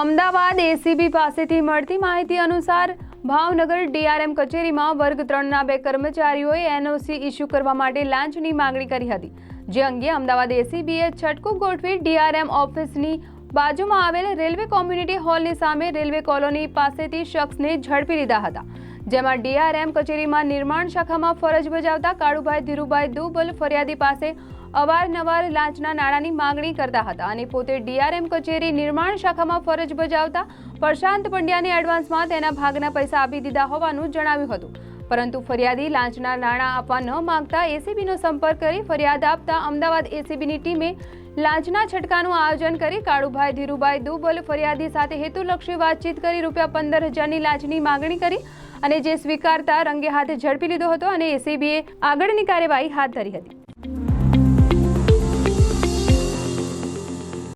Ahmedabad ACB પાસેથી મળતી માહિતી અનુસાર ભાવનગર ડીઆરએમ કચેરીમાં વર્ગ ત્રણના બે કર્મચારીઓએ એનઓસી ઇસ્યુ કરવા માટે લાંચની માંગણી કરી હતી, જે અંગે અમદાવાદ એસીબીએ છટકું ગોઠવી ડીઆરએમ ઓફિસની બાજુમાં આવેલ રેલવે કોમ્યુનિટી હોલની સામે રેલવે કોલોની પાસેથી શખ્સને ઝડપી લીધા હતા. જેમાં ડીઆરએમ કચેરીમાં નિર્માણ શાખામાં ફરજ બજાવતા કાળુભાઈ ધીરુભાઈ દુબલ ફરિયાદી પાસે અવારનવાર લાંચના નાણાંની માંગણી કરતા હતા અને પોતે ડીઆરએમ કચેરી નિર્માણ શાખામાં ફરજ બજાવતા પ્રશાંત પંડ્યાને એડવાન્સમાં તેના ભાગના પૈસા આપી દીધા હોવાનું જણાવ્યું હતું. પરંતુ ફરિયાદી લાંચના નાણાં આપવા ન માંગતા એસીબીનો સંપર્ક કરી ફરિયાદ આપતા અમદાવાદ એસીબીની ટીમે લાંચના છટકાનું આયોજન કરી કાળુભાઈ ધીરુભાઈ દુબલ ફરિયાદી સાથે હેતુલક્ષી વાતચીત કરી રૂપિયા પંદર હજારની લાંચની માગણી કરી અને જે સ્વીકારતા રંગે હાથે ઝડપી લીધો હતો અને એસીબીએ આગળની કાર્યવાહી હાથ ધરી હતી.